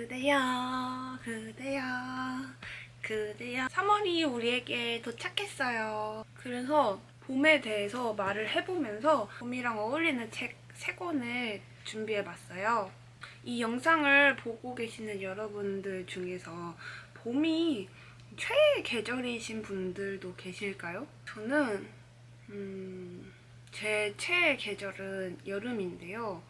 그대여 그대여 그대여. 3월이 우리에게 도착했어요. 그래서 봄에 대해서 말을 해보면서 봄이랑 어울리는 책 3권을 준비해봤어요. 이 영상을 보고 계시는 여러분들 중에서 봄이 최애 계절이신 분들도 계실까요? 저는 음, 제 최애 계절은 여름인데요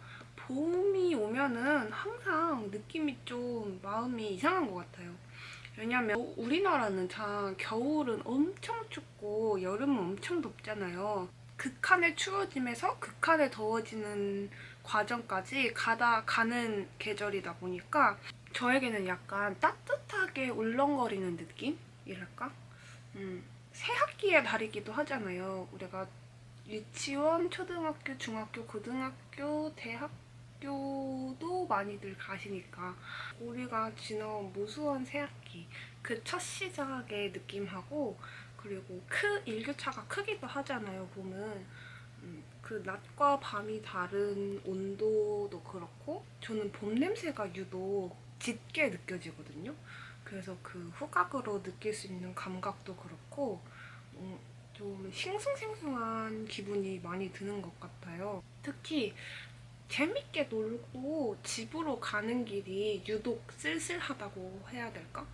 봄이 오면은 항상 느낌이 좀 마음이 이상한 것 같아요. 왜냐면 우리나라는 참 겨울은 엄청 춥고 여름은 엄청 덥잖아요. 극한의 추워짐에서 극한의 더워지는 과정까지 가다 가는 계절이다 보니까 저에게는 약간 따뜻하게 울렁거리는 느낌이랄까? 음, 새 학기에 다르기도 하잖아요. 우리가 유치원, 초등학교, 중학교, 고등학교, 대학 학교도 많이들 가시니까 우리가 지나온 무수한 새학기 그 첫 시작의 느낌하고 그리고 크 일교차가 크기도 하잖아요 보면. 음, 그 낮과 밤이 다른 온도도 그렇고 저는 봄 냄새가 유독 짙게 느껴지거든요. 그래서 그 후각으로 느낄 수 있는 감각도 그렇고 음, 좀 싱숭생숭한 기분이 많이 드는 것 같아요. 특히 재밌게 놀고 집으로 가는 길이 유독 쓸쓸하다고 해야 될까?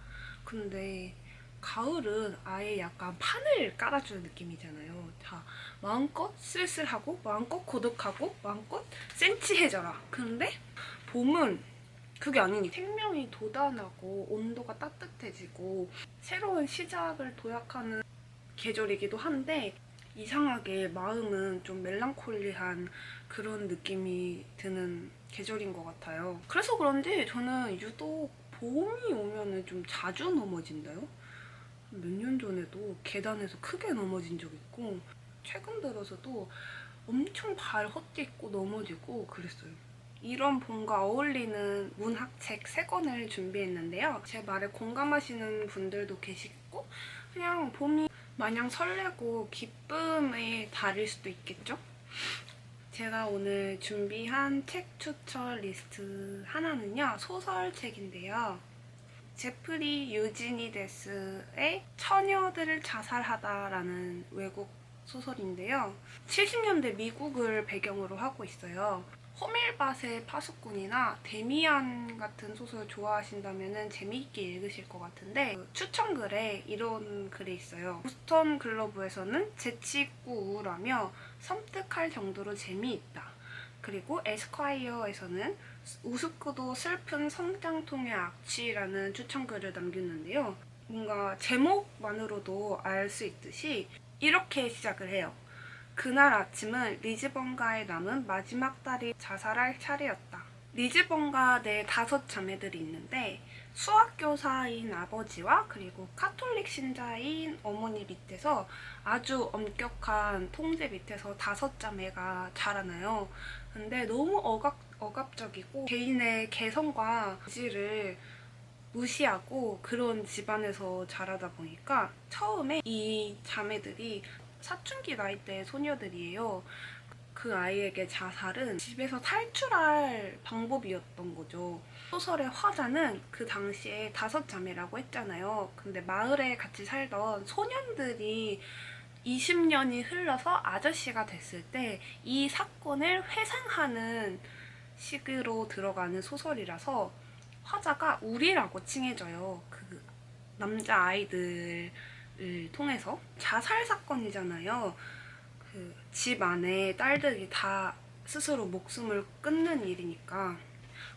근데 가을은 아예 약간 판을 깔아주는 느낌이잖아요. 자, 마음껏 쓸쓸하고, 마음껏 고독하고, 마음껏 센치해져라. 근데 봄은 그게 아니니 생명이 돋아나고 온도가 따뜻해지고 새로운 시작을 도약하는 계절이기도 한데 이상하게 마음은 좀 멜랑콜리한 그런 느낌이 드는 계절인 것 같아요. 그래서 그런지 저는 유독 봄이 오면은 좀 자주 넘어진다요? 몇 년 전에도 계단에서 크게 넘어진 적 있고 최근 들어서도 엄청 발 헛디고 넘어지고 그랬어요. 이런 봄과 어울리는 문학책 3권을 준비했는데요. 제 말에 공감하시는 분들도 계시고 그냥 봄이 마냥 설레고 기쁨에 달일 수도 있겠죠? 제가 오늘 준비한 책 추천 리스트 하나는요, 소설책인데요. 제프리 유지니데스의 처녀들을 자살하다라는 외국 소설인데요. 70년대 미국을 배경으로 하고 있어요. 호밀밭의 파수꾼이나 데미안 같은 소설 좋아하신다면 재미있게 읽으실 것 같은데 그 추천글에 이런 글이 있어요. 보스턴 글로브에서는 재치 있고 우울하며 섬뜩할 정도로 재미있다. 그리고 에스콰이어에서는 우습고도 슬픈 성장통의 악취라는 추천글을 남겼는데요. 뭔가 제목만으로도 알 수 있듯이 이렇게 시작을 해요. 그날 아침은 리즈번가에 남은 마지막 딸이 자살할 차례였다. 리즈번가 내 다섯 자매들이 있는데 수학교사인 아버지와 그리고 카톨릭 신자인 어머니 밑에서 아주 엄격한 통제 밑에서 다섯 자매가 자라나요. 근데 너무 억압, 억압적이고 개인의 개성과 의지를 무시하고 그런 집안에서 자라다 보니까 처음에 이 자매들이 사춘기 나이 때 소녀들이에요. 그 아이에게 자살은 집에서 탈출할 방법이었던 거죠. 소설의 화자는 그 당시에 다섯 자매라고 했잖아요. 근데 마을에 같이 살던 소년들이 20년이 흘러서 아저씨가 됐을 때 이 사건을 회상하는 식으로 들어가는 소설이라서 화자가 우리라고 칭해져요. 그 남자 아이들 을 통해서 자살 사건이잖아요. 그 집 안에 딸들이 다 스스로 목숨을 끊는 일이니까.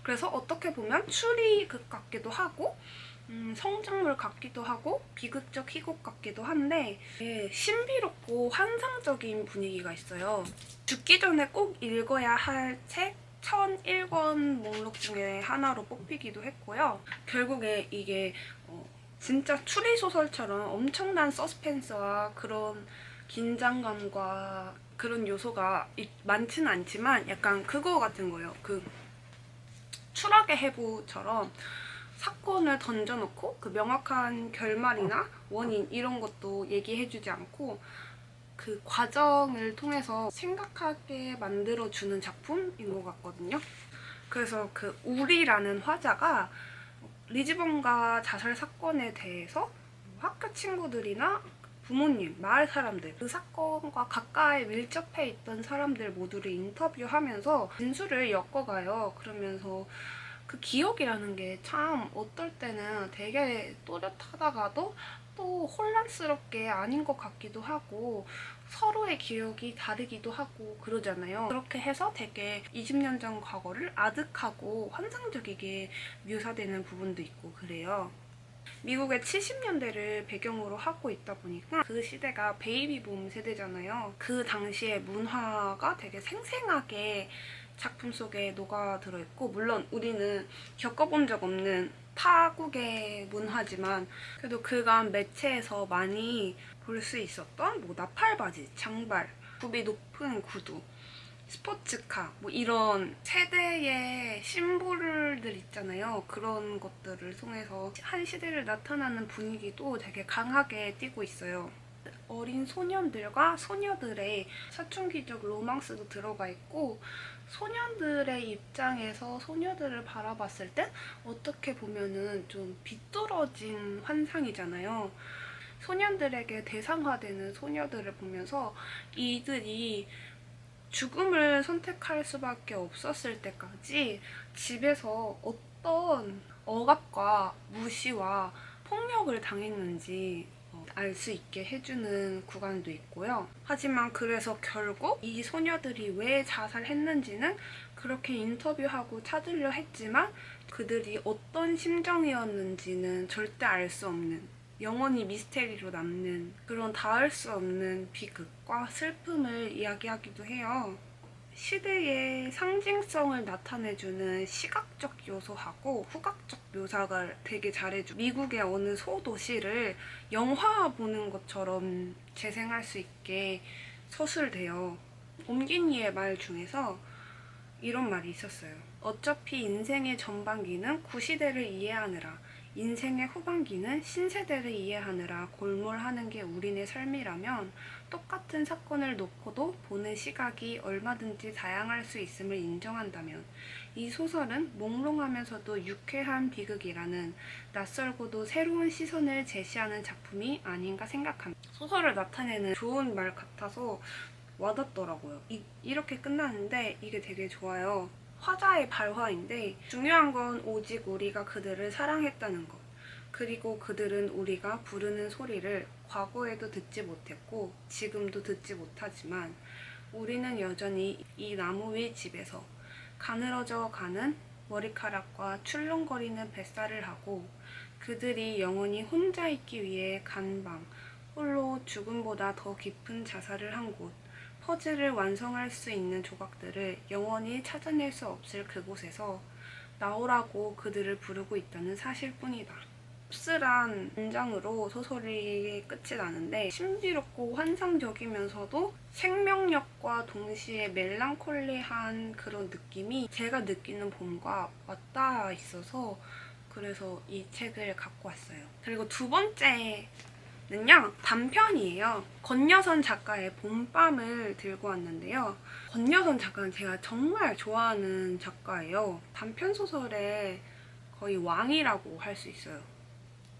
그래서 어떻게 보면 추리극 같기도 하고 음, 성장물 같기도 하고 비극적 희곡 같기도 한데 예, 신비롭고 환상적인 분위기가 있어요. 죽기 전에 꼭 읽어야 할 책 1001권 목록 중에 하나로 뽑히기도 했고요. 결국에 이게 어, 진짜 추리 소설처럼 엄청난 서스펜스와 그런 긴장감과 그런 요소가 이- 많지는 않지만 약간 그거 같은 거예요. 그 추락의 해부처럼 사건을 던져놓고 그 명확한 결말이나 원인 이런 것도 얘기해주지 않고 그 과정을 통해서 생각하게 만들어주는 작품인 것 같거든요. 그래서 그 우리라는 화자가 리즈번가 자살 사건에 대해서 학교 친구들이나 부모님, 마을 사람들, 그 사건과 가까이 밀접해 있던 사람들 모두를 인터뷰하면서 진술을 엮어가요. 그러면서 그 기억이라는 게 참 어떨 때는 되게 또렷하다가도 또 혼란스럽게 아닌 것 같기도 하고 서로의 기억이 다르기도 하고 그러잖아요. 그렇게 해서 되게 20년 전 과거를 아득하고 환상적이게 묘사되는 부분도 있고 그래요. 미국의 70년대를 배경으로 하고 있다 보니까 그 시대가 베이비붐 세대잖아요. 그 당시의 문화가 되게 생생하게 작품 속에 녹아 들어 있고 물론 우리는 겪어본 적 없는 타국의 문화지만 그래도 그간 매체에서 많이 볼 수 있었던 뭐 나팔바지, 장발, 굽이 높은 구두, 스포츠카 뭐 이런 세대의 심볼들 있잖아요. 그런 것들을 통해서 한 시대를 나타나는 분위기도 되게 강하게 띄고 있어요. 어린 소년들과 소녀들의 사춘기적 로망스도 들어가 있고 소년들의 입장에서 소녀들을 바라봤을 때 어떻게 보면은 좀 비뚤어진 환상이잖아요. 소년들에게 대상화되는 소녀들을 보면서 이들이 죽음을 선택할 수밖에 없었을 때까지 집에서 어떤 억압과 무시와 폭력을 당했는지 어, 알 수 있게 해주는 구간도 있고요. 하지만 그래서 결국 이 소녀들이 왜 자살했는지는 그렇게 인터뷰하고 찾으려 했지만 그들이 어떤 심정이었는지는 절대 알 수 없는 영원히 미스테리로 남는 그런 닿을 수 없는 비극과 슬픔을 이야기하기도 해요. 시대의 상징성을 나타내주는 시각적 요소하고 후각적 묘사가 되게 잘해줘. 미국의 어느 소도시를 영화 보는 것처럼 재생할 수 있게 서술돼요. 옴기니의 말 중에서 이런 말이 있었어요. 어차피 인생의 전반기는 구시대를 이해하느라 인생의 후반기는 신세대를 이해하느라 골몰하는 게 우리네 삶이라면 똑같은 사건을 놓고도 보는 시각이 얼마든지 다양할 수 있음을 인정한다면 이 소설은 몽롱하면서도 유쾌한 비극이라는 낯설고도 새로운 시선을 제시하는 작품이 아닌가 생각합니다. 소설을 나타내는 좋은 말 같아서 와닿더라고요. 이, 이렇게 끝나는데 이게 되게 좋아요. 화자의 발화인데 중요한 건 오직 우리가 그들을 사랑했다는 것. 그리고 그들은 우리가 부르는 소리를 과거에도 듣지 못했고 지금도 듣지 못하지만 우리는 여전히 이 나무 위 집에서 가늘어져 가는 머리카락과 출렁거리는 뱃살을 하고 그들이 영원히 혼자 있기 위해 간 방 홀로 죽음보다 더 깊은 자살을 한 곳, 퍼즐을 완성할 수 있는 조각들을 영원히 찾아낼 수 없을 그곳에서 나오라고 그들을 부르고 있다는 사실뿐이다. 씁쓸한 문장으로 소설이 끝이 나는데 신비롭고 환상적이면서도 생명력과 동시에 멜랑콜리한 그런 느낌이 제가 느끼는 봄과 맞닿아 있어서 그래서 이 책을 갖고 왔어요. 그리고 두 번째 는요 단편이에요. 권여선 작가의 봄밤을 들고 왔는데요. 권여선 작가는 제가 정말 좋아하는 작가예요. 단편 소설의 거의 왕이라고 할 수 있어요.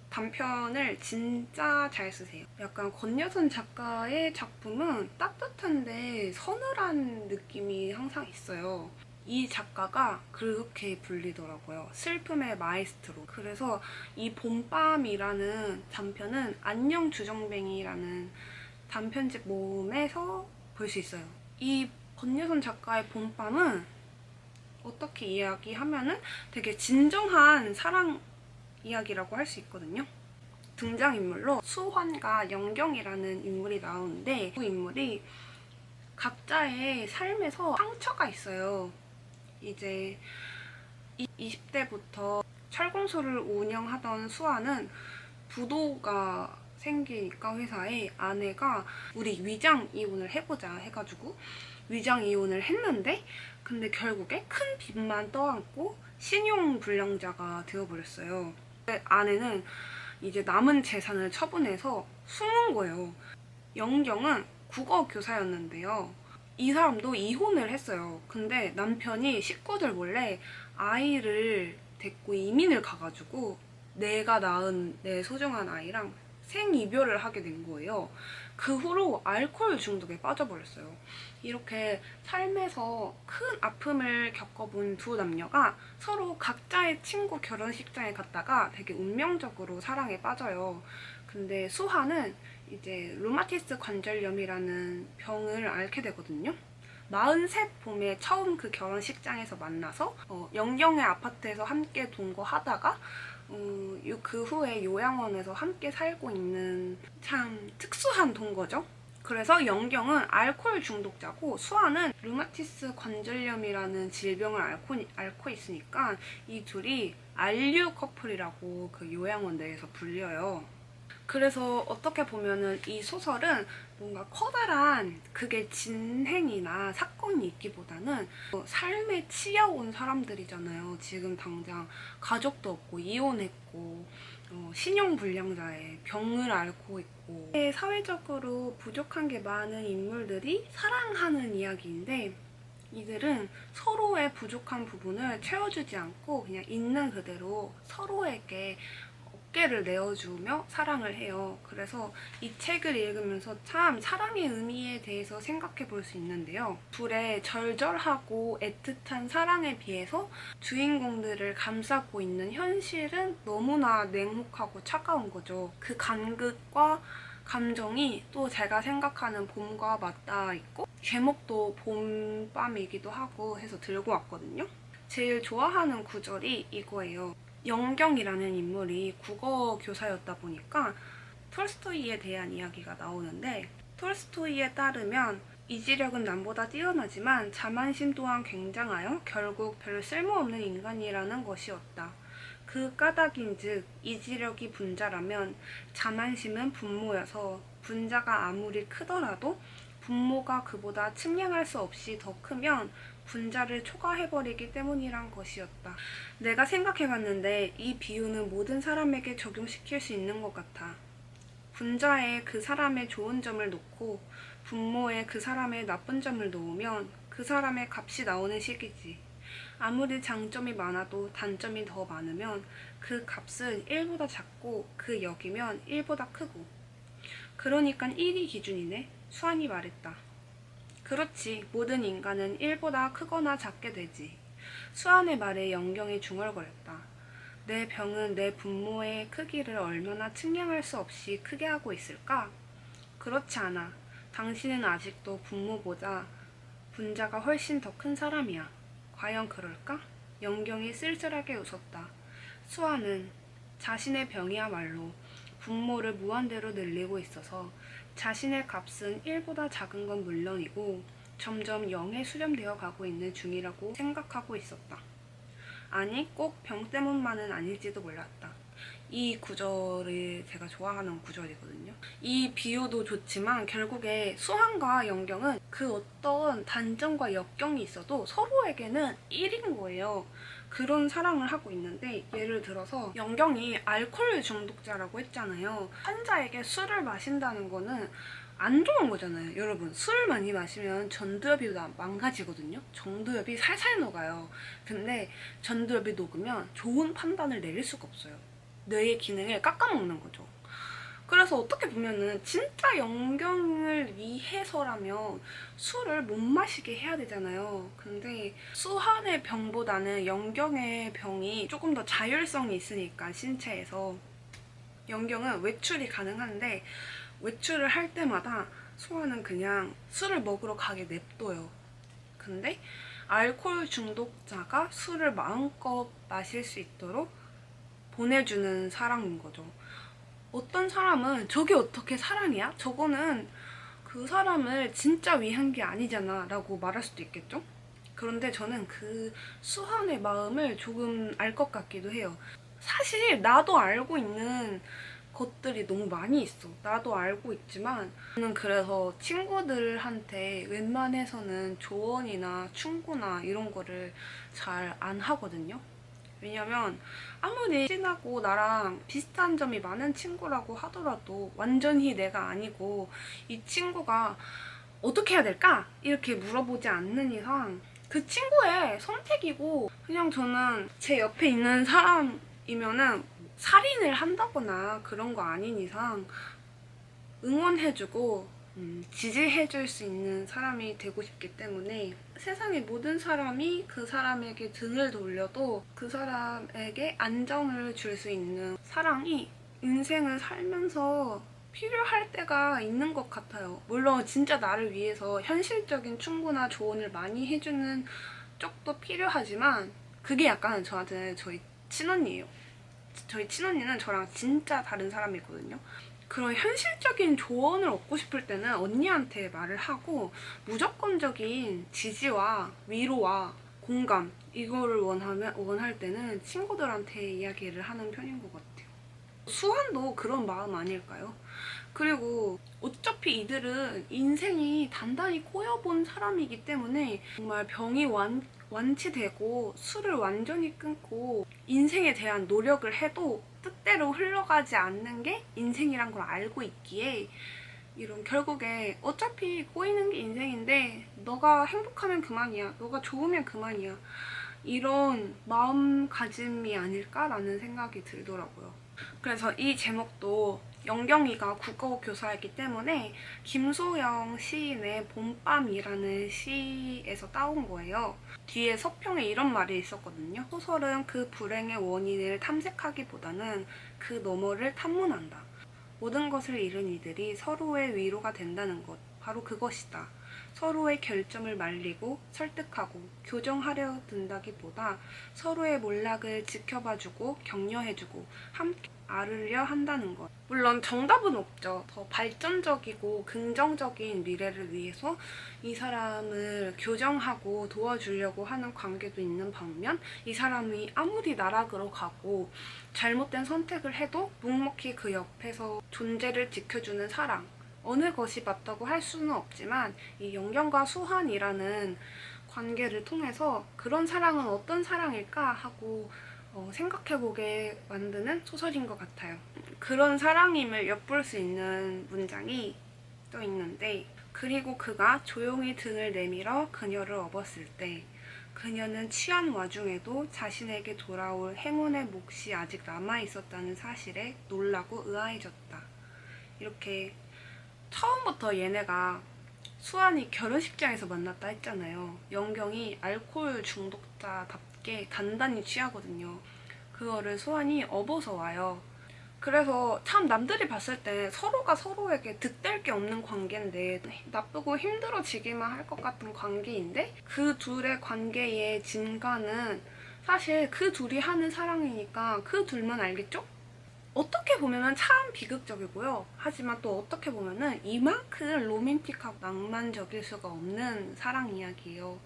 단편을 진짜 잘 쓰세요. 약간 권여선 작가의 작품은 따뜻한데 서늘한 느낌이 항상 있어요. 이 작가가 그렇게 불리더라고요. 슬픔의 마에스트로. 그래서 이 봄밤이라는 단편은 안녕 주정뱅이라는 단편집 모음에서 볼 수 있어요. 이 권여선 작가의 봄밤은 어떻게 이야기하면은 되게 진정한 사랑 이야기라고 할 수 있거든요. 등장인물로 수환과 영경이라는 인물이 나오는데 그 인물이 각자의 삶에서 상처가 있어요. 이제 20대부터 철공소를 운영하던 수아는 부도가 생기니까 회사에 아내가 우리 위장 이혼을 해보자 해가지고 위장 이혼을 했는데 근데 결국에 큰 빚만 떠안고 신용 불량자가 되어버렸어요. 아내는 이제 남은 재산을 처분해서 숨은 거예요. 영경은 국어 교사였는데요. 이 사람도 이혼을 했어요. 근데 남편이 식구들 몰래 아이를 됐고 이민을 가가지고 내가 낳은 내 소중한 아이랑 생이별을 하게 된 거예요. 그 후로 알코올 중독에 빠져버렸어요. 이렇게 삶에서 큰 아픔을 겪어본 두 남녀가 서로 각자의 친구 결혼식장에 갔다가 되게 운명적으로 사랑에 빠져요. 근데 수하는 이제 루마티스 관절염이라는 병을 앓게 되거든요. 43 봄에 처음 그 결혼식장에서 만나서 어, 영경의 아파트에서 함께 동거하다가 어, 요- 그 후에 요양원에서 함께 살고 있는 참 특수한 동거죠. 그래서 영경은 알코올 중독자고 수아는 루마티스 관절염이라는 질병을 앓고, 앓고 있으니까 이 둘이 알류 커플이라고 그 요양원 내에서 불려요. 그래서 어떻게 보면은 이 소설은 뭔가 커다란 그게 진행이나 사건이 있기보다는 어, 삶에 치여온 사람들이잖아요. 지금 당장 가족도 없고 이혼했고 어, 신용불량자의 병을 앓고 있고 사회적으로 부족한 게 많은 인물들이 사랑하는 이야기인데 이들은 서로의 부족한 부분을 채워주지 않고 그냥 있는 그대로 서로에게 어깨를 내어주며 사랑을 해요. 그래서 이 책을 읽으면서 참 사랑의 의미에 대해서 생각해 볼 수 있는데요. 둘의 절절하고 애틋한 사랑에 비해서 주인공들을 감싸고 있는 현실은 너무나 냉혹하고 차가운 거죠. 그 간극과 감정이 또 제가 생각하는 봄과 맞닿아 있고 제목도 봄밤이기도 하고 해서 들고 왔거든요. 제일 좋아하는 구절이 이거예요. 영경이라는 인물이 국어 교사였다 보니까 톨스토이에 대한 이야기가 나오는데 톨스토이에 따르면 이지력은 남보다 뛰어나지만 자만심 또한 굉장하여 결국 별 쓸모없는 인간이라는 것이었다. 그 까닭인즉 이지력이 분자라면 자만심은 분모여서 분자가 아무리 크더라도 분모가 그보다 측량할 수 없이 더 크면 분자를 초과해버리기 때문이란 것이었다. 내가 생각해봤는데 이 비유는 모든 사람에게 적용시킬 수 있는 것 같아. 분자에 그 사람의 좋은 점을 놓고 분모에 그 사람의 나쁜 점을 놓으면 그 사람의 값이 나오는 식이지. 아무리 장점이 많아도 단점이 더 많으면 그 값은 1보다 작고 그 역이면 1보다 크고. 그러니까 1이 기준이네. 수환이 말했다. 그렇지. 모든 인간은 1보다 크거나 작게 되지. 수환의 말에 영경이 중얼거렸다. 내 병은 내 분모의 크기를 얼마나 측량할 수 없이 크게 하고 있을까? 그렇지 않아. 당신은 아직도 분모보다 분자가 훨씬 더 큰 사람이야. 과연 그럴까? 영경이 쓸쓸하게 웃었다. 수아는 자신의 병이야말로 분모를 무한대로 늘리고 있어서 자신의 값은 1보다 작은 건 물론이고 점점 0에 수렴되어 가고 있는 중이라고 생각하고 있었다. 아니, 꼭 병 때문만은 아닐지도 몰랐다. 이 구절이 제가 좋아하는 구절이거든요. 이 비유도 좋지만 결국에 수환과 영경은 그 어떤 단점과 역경이 있어도 서로에게는 1인 거예요. 그런 사랑을 하고 있는데 예를 들어서 영경이 알코올 중독자라고 했잖아요. 환자에게 술을 마신다는 거는 안 좋은 거잖아요. 여러분, 술 많이 마시면 전두엽이 나- 망가지거든요. 전두엽이 살살 녹아요. 근데 전두엽이 녹으면 좋은 판단을 내릴 수가 없어요. 뇌의 기능을 깎아먹는 거죠. 그래서 어떻게 보면은 진짜 영경을 위해서라면 술을 못 마시게 해야 되잖아요. 근데 수환의 병보다는 영경의 병이 조금 더 자율성이 있으니까 신체에서 영경은 외출이 가능한데 외출을 할 때마다 수환은 그냥 술을 먹으러 가게 냅둬요. 근데 알코올 중독자가 술을 마음껏 마실 수 있도록 보내주는 사랑인 거죠. 어떤 사람은 저게 어떻게 사랑이야? 저거는 그 사람을 진짜 위한 게 아니잖아 라고 말할 수도 있겠죠? 그런데 저는 그 수환의 마음을 조금 알 것 같기도 해요. 사실 나도 알고 있는 것들이 너무 많이 있어. 나도 알고 있지만 저는 그래서 친구들한테 웬만해서는 조언이나 충고나 이런 거를 잘 안 하거든요. 왜냐면 아무리 친하고 나랑 비슷한 점이 많은 친구라고 하더라도 완전히 내가 아니고 이 친구가 어떻게 해야 될까? 이렇게 물어보지 않는 이상 그 친구의 선택이고 그냥 저는 제 옆에 있는 사람이면은 살인을 한다거나 그런 거 아닌 이상 응원해주고 음, 지지해줄 수 있는 사람이 되고 싶기 때문에 세상의 모든 사람이 그 사람에게 등을 돌려도 그 사람에게 안정을 줄 수 있는 사랑이 인생을 살면서 필요할 때가 있는 것 같아요. 물론 진짜 나를 위해서 현실적인 충고나 조언을 많이 해주는 쪽도 필요하지만 그게 약간 저한테는 저희 친언니예요. 저희 친언니는 저랑 진짜 다른 사람이거든요. 그런 현실적인 조언을 얻고 싶을 때는 언니한테 말을 하고 무조건적인 지지와 위로와 공감 이거를 원하면 원할 때는 친구들한테 이야기를 하는 편인 것 같아요. 수환도 그런 마음 아닐까요? 그리고 어차피 이들은 인생이 단단히 꼬여본 사람이기 때문에 정말 병이 완, 완치되고 술을 완전히 끊고 인생에 대한 노력을 해도 뜻대로 흘러가지 않는 게 인생이란 걸 알고 있기에 이런 결국에 어차피 꼬이는 게 인생인데 너가 행복하면 그만이야. 너가 좋으면 그만이야. 이런 마음가짐이 아닐까라는 생각이 들더라고요. 그래서 이 제목도 영경이가 국어 교사였기 때문에 김소영 시인의 봄밤이라는 시에서 따온 거예요. 뒤에 서평에 이런 말이 있었거든요. 소설은 그 불행의 원인을 탐색하기보다는 그 너머를 탐문한다. 모든 것을 잃은 이들이 서로의 위로가 된다는 것. 바로 그것이다. 서로의 결점을 말리고 설득하고 교정하려 든다기보다 서로의 몰락을 지켜봐주고 격려해주고 함께 아르려 한다는 것. 물론 정답은 없죠. 더 발전적이고 긍정적인 미래를 위해서 이 사람을 교정하고 도와주려고 하는 관계도 있는 반면 이 사람이 아무리 나락으로 가고 잘못된 선택을 해도 묵묵히 그 옆에서 존재를 지켜주는 사랑. 어느 것이 맞다고 할 수는 없지만 이 영경과 수환이라는 관계를 통해서 그런 사랑은 어떤 사랑일까 하고 어, 생각해보게 만드는 소설인 것 같아요. 그런 사랑임을 엿볼 수 있는 문장이 또 있는데 그리고 그가 조용히 등을 내밀어 그녀를 업었을 때 그녀는 취한 와중에도 자신에게 돌아올 행운의 몫이 아직 남아 있었다는 사실에 놀라고 의아해졌다. 이렇게 처음부터 얘네가 수환이 결혼식장에서 만났다 했잖아요. 영경이 알코올 중독자답게 단단히 취하거든요. 그거를 수환이 업어서 와요. 그래서 참 남들이 봤을 때 서로가 서로에게 득될 게 없는 관계인데 나쁘고 힘들어지기만 할 것 같은 관계인데 그 둘의 관계의 진가는 사실 그 둘이 하는 사랑이니까 그 둘만 알겠죠? 어떻게 보면은 참 비극적이고요. 하지만 또 어떻게 보면은 이만큼 로맨틱하고 낭만적일 수가 없는 사랑 이야기예요.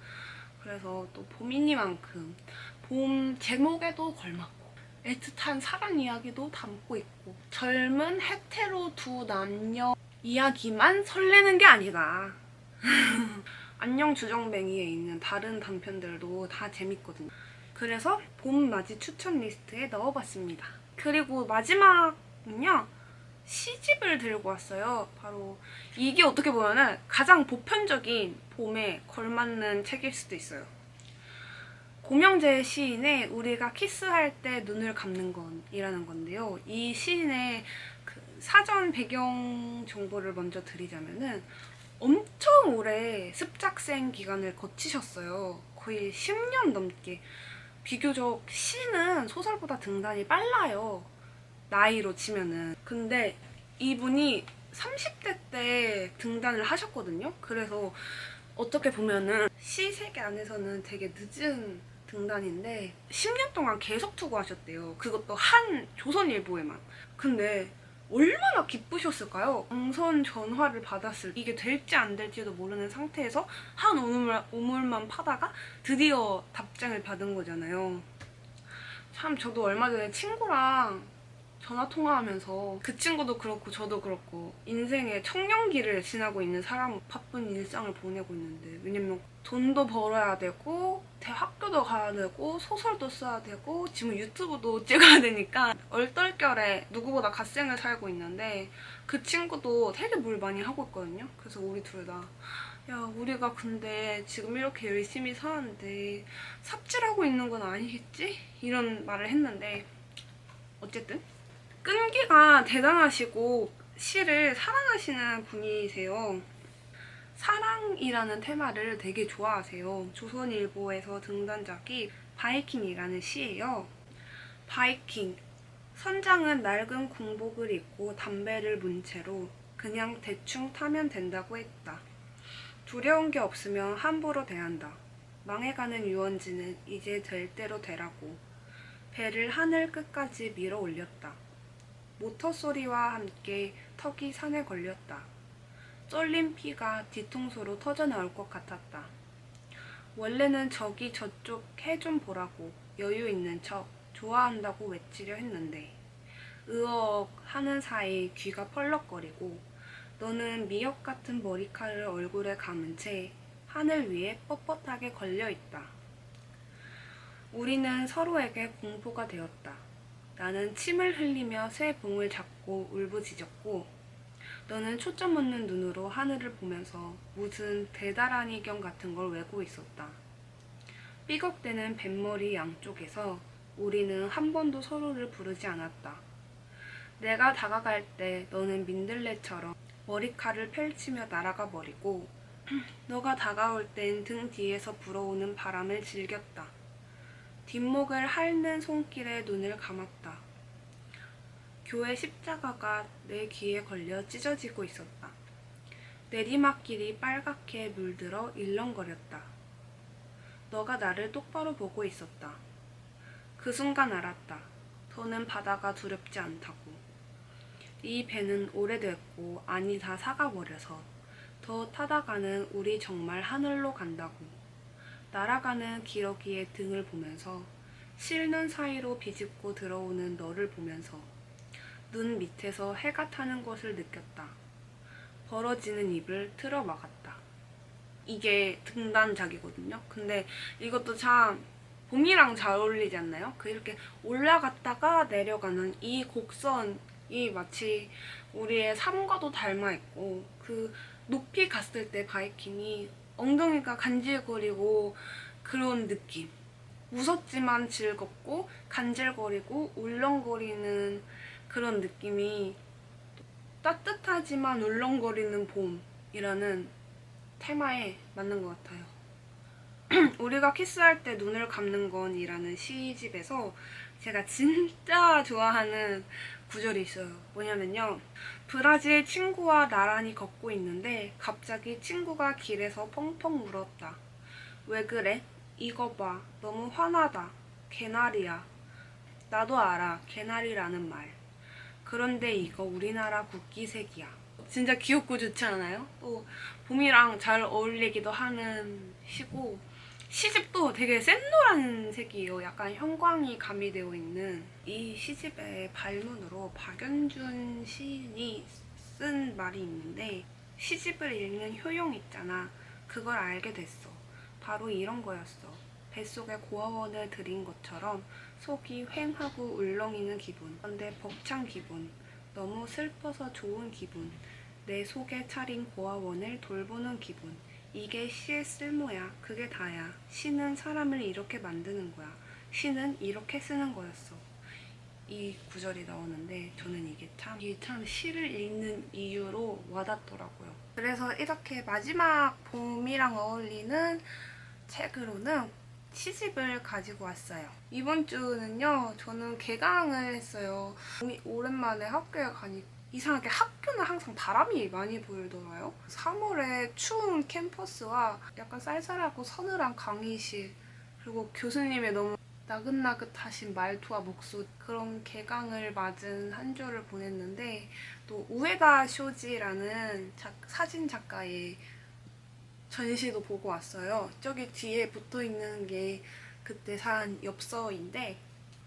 그래서 또 봄이니만큼 봄 제목에도 걸맞고 애틋한 사랑 이야기도 담고 있고 젊은 헤테로 두 남녀 이야기만 설레는 게 아니다. 안녕 주정뱅이에 있는 다른 단편들도 다 재밌거든요. 그래서 봄 맞이 추천 리스트에 넣어봤습니다. 그리고 마지막은요 시집을 들고 왔어요. 바로 이게 어떻게 보면은 가장 보편적인 봄에 걸맞는 책일 수도 있어요. 고명재 시인의 우리가 키스할 때 눈을 감는 건이라는 건데요. 이 시인의 그 사전 배경 정보를 먼저 드리자면은 엄청 오래 습작생 기간을 거치셨어요. 거의 10년 넘게. 비교적 시는 소설보다 등단이 빨라요. 나이로 치면은. 근데 이분이 30대 때 등단을 하셨거든요. 그래서 어떻게 보면은 시 세계 안에서는 되게 늦은 등단인데 10년 동안 계속 투고하셨대요. 그것도 한 조선일보에만. 근데 얼마나 기쁘셨을까요? 당선 전화를 받았을 이게 될지 안 될지도 모르는 상태에서 한 우물, 우물만 파다가 드디어 답장을 받은 거잖아요. 참 저도 얼마 전에 친구랑 전화 통화하면서 그 친구도 그렇고 저도 그렇고 인생의 청년기를 지나고 있는 사람 바쁜 일상을 보내고 있는데 왜냐면 돈도 벌어야 되고 대학교도 가야 되고 소설도 써야 되고 지금 유튜브도 찍어야 되니까 얼떨결에 누구보다 갓생을 살고 있는데 그 친구도 되게 뭘 많이 하고 있거든요. 그래서 우리 둘다 야, 우리가 근데 지금 이렇게 열심히 사는데 삽질하고 있는 건 아니겠지? 이런 말을 했는데 어쨌든 끈기가 대단하시고 시를 사랑하시는 분이세요. 사랑이라는 테마를 되게 좋아하세요. 조선일보에서 등단작이 바이킹이라는 시예요. 바이킹. 선장은 낡은 군복을 입고 담배를 문 채로 그냥 대충 타면 된다고 했다. 두려운 게 없으면 함부로 대한다. 망해가는 유원지는 이제 될 대로 되라고. 배를 하늘 끝까지 밀어 올렸다. 모터 소리와 함께 턱이 산에 걸렸다. 쫄린 피가 뒤통수로 터져 나올 것 같았다. 원래는 저기 저쪽 해 좀 보라고 여유 있는 척 좋아한다고 외치려 했는데 으억 하는 사이 귀가 펄럭거리고 너는 미역 같은 머리카락을 얼굴에 감은 채 하늘 위에 뻣뻣하게 걸려 있다. 우리는 서로에게 공포가 되었다. 나는 침을 흘리며 새 봉을 잡고 울부짖었고 너는 초점 없는 눈으로 하늘을 보면서 무슨 대다라니경 같은 걸 외고 있었다. 삐걱대는 뱃머리 양쪽에서 우리는 한 번도 서로를 부르지 않았다. 내가 다가갈 때 너는 민들레처럼 머리칼을 펼치며 날아가 버리고 너가 다가올 땐 등 뒤에서 불어오는 바람을 즐겼다. 뒷목을 핥는 손길에 눈을 감았다. 교회 십자가가 내 귀에 걸려 찢어지고 있었다. 내리막길이 빨갛게 물들어 일렁거렸다. 너가 나를 똑바로 보고 있었다. 그 순간 알았다. 더는 바다가 두렵지 않다고. 이 배는 오래됐고 안이 다 사가버려서 더 타다가는 우리 정말 하늘로 간다고. 날아가는 기러기의 등을 보면서 실눈 사이로 비집고 들어오는 너를 보면서 눈 밑에서 해가 타는 것을 느꼈다. 벌어지는 입을 틀어 막았다. 이게 등단작이거든요. 근데 이것도 참 봄이랑 잘 어울리지 않나요? 그 이렇게 올라갔다가 내려가는 이 곡선이 마치 우리의 삶과도 닮아 있고 그 높이 갔을 때 바이킹이 엉덩이가 간질거리고 그런 느낌. 무섭지만 즐겁고 간질거리고 울렁거리는 그런 느낌이 따뜻하지만 울렁거리는 봄이라는 테마에 맞는 것 같아요. 우리가 키스할 때 눈을 감는 건이라는 시집에서 제가 진짜 좋아하는 구절이 있어요. 뭐냐면요. 브라질 친구와 나란히 걷고 있는데 갑자기 친구가 길에서 펑펑 울었다. 왜 그래? 이거 봐. 너무 화나다. 개나리야. 나도 알아. 개나리라는 말. 그런데 이거 우리나라 국기색이야. 진짜 귀엽고 좋지 않아요? 또 봄이랑 잘 어울리기도 하는 시고 시집도 되게 샛노란 색이에요. 약간 형광이 가미되어 있는 이 시집의 발문으로 박연준 시인이 쓴 말이 있는데 시집을 읽는 효용 있잖아. 그걸 알게 됐어. 바로 이런 거였어. 뱃속에 고아원을 들인 것처럼 속이 휑하고 울렁이는 기분. 그런데 벅찬 기분. 너무 슬퍼서 좋은 기분. 내 속에 차린 고아원을 돌보는 기분. 이게 시의 쓸모야. 그게 다야. 시는 사람을 이렇게 만드는 거야. 시는 이렇게 쓰는 거였어. 이 구절이 나오는데 저는 이게 참, 이게 참 시를 읽는 이유로 와닿더라고요. 그래서 이렇게 마지막 봄이랑 어울리는 책으로는 시집을 가지고 왔어요. 이번 주는요, 저는 개강을 했어요. 오랜만에 학교에 가니까 이상하게 학교는 항상 바람이 많이 불더라요. 3월에 추운 캠퍼스와 약간 쌀쌀하고 서늘한 강의실 그리고 교수님의 너무 나긋나긋하신 말투와 목소리 그런 개강을 맞은 한 주를 보냈는데 또 우에다 쇼지라는 작- 사진 작가의 전시도 보고 왔어요. 저기 뒤에 붙어 있는 게 그때 산 엽서인데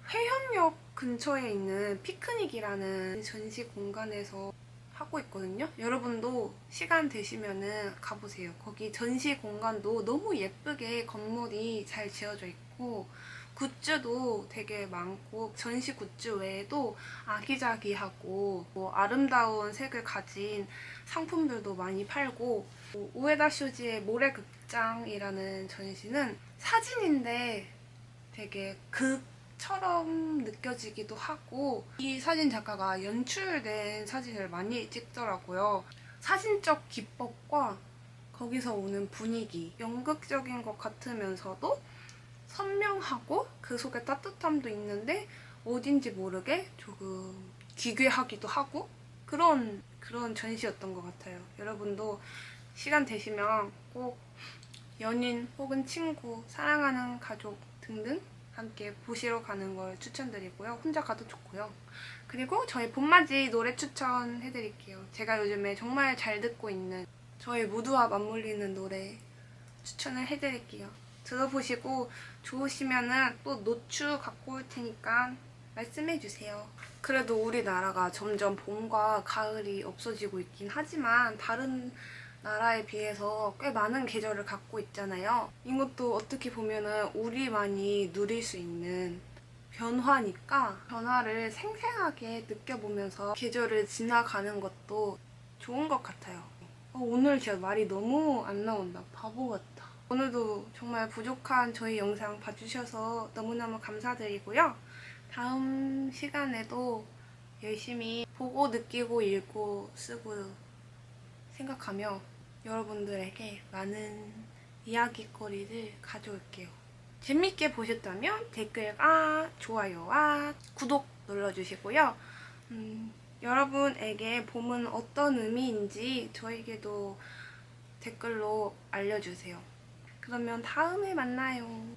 회현역 근처에 있는 피크닉이라는 전시 공간에서 하고 있거든요. 여러분도 시간 되시면은 가보세요. 거기 전시 공간도 너무 예쁘게 건물이 잘 지어져 있고 굿즈도 되게 많고 전시 굿즈 외에도 아기자기하고 뭐 아름다운 색을 가진 상품들도 많이 팔고 우에다 쇼지의 모래극장이라는 전시는 사진인데 되게 극처럼 느껴지기도 하고 이 사진 작가가 연출된 사진을 많이 찍더라고요. 사진적 기법과 거기서 오는 분위기, 연극적인 것 같으면서도 선명하고 그 속에 따뜻함도 있는데 어딘지 모르게 조금 기괴하기도 하고 그런 그런 전시였던 것 같아요. 여러분도 시간 되시면 꼭 연인 혹은 친구, 사랑하는 가족 등등 함께 보시러 가는 걸 추천드리고요. 혼자 가도 좋고요. 그리고 저희 봄맞이 노래 추천해드릴게요. 제가 요즘에 정말 잘 듣고 있는 저희 무드와 맞물리는 노래 추천을 해드릴게요. 들어보시고 좋으시면은 또 노추 갖고 올 테니까 말씀해 주세요. 그래도 우리나라가 점점 봄과 가을이 없어지고 있긴 하지만 다른 나라에 비해서 꽤 많은 계절을 갖고 있잖아요. 이것도 어떻게 보면은 우리만이 누릴 수 있는 변화니까 변화를 생생하게 느껴보면서 계절을 지나가는 것도 좋은 것 같아요. 어, 오늘 진짜 말이 너무 안 나온다. 바보 같다. 오늘도 정말 부족한 저희 영상 봐주셔서 너무너무 감사드리고요. 다음 시간에도 열심히 보고 느끼고 읽고 쓰고 생각하며 여러분들에게 많은 이야기거리를 가져올게요. 재밌게 보셨다면 댓글과 좋아요와 구독 눌러주시고요. 음, 여러분에게 봄은 어떤 의미인지 저에게도 댓글로 알려주세요. 그러면 다음에 만나요.